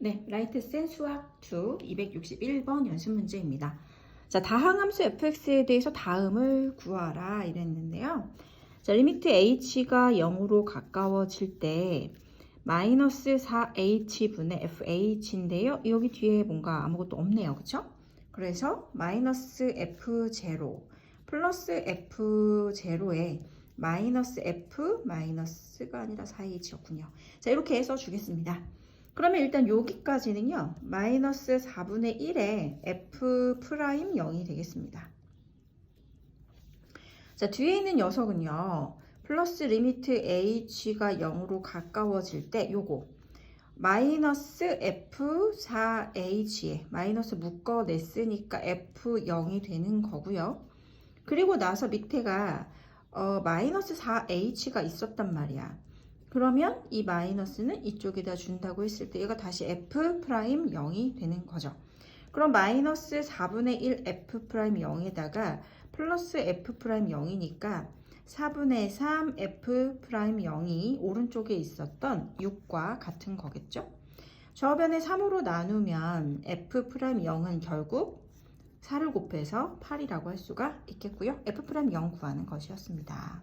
네, 라이트 센 수학 2 261번 연습 문제입니다. 자, 다항함수 fx에 대해서 다음을 구하라 이랬는데요. 자, 리미트 h가 0으로 가까워질 때 마이너스 4h분의 fh인데요. 여기 뒤에 뭔가 아무것도 없네요. 그쵸? 그래서 마이너스 f0 플러스 f0에 마이너스 f 마이너스가 아니라 4h였군요. 자, 이렇게 해서 주겠습니다. 그러면 일단 여기까지는요. 마이너스 4분의 1에 f 프라임 0이 되겠습니다. 자, 뒤에 있는 녀석은요. 플러스 리미트 h가 0으로 가까워질 때 요거 마이너스 f4h에 마이너스 묶어냈으니까 f0이 되는 거고요. 그리고 나서 밑에가 어, 마이너스 4h가 있었단 말이야. 그러면 이 마이너스는 이쪽에다 준다고 했을 때 얘가 다시 f 프라임 0이 되는 거죠. 그럼 마이너스 4분의 1 f 프라임 0에다가 플러스 f 프라임 0이니까 4분의 3 f 프라임 0이 오른쪽에 있었던 6과 같은 거겠죠. 저변에 3으로 나누면 f 프라임 0은 결국 4를 곱해서 8이라고 할 수가 있겠고요. f 프라임 0 구하는 것이었습니다.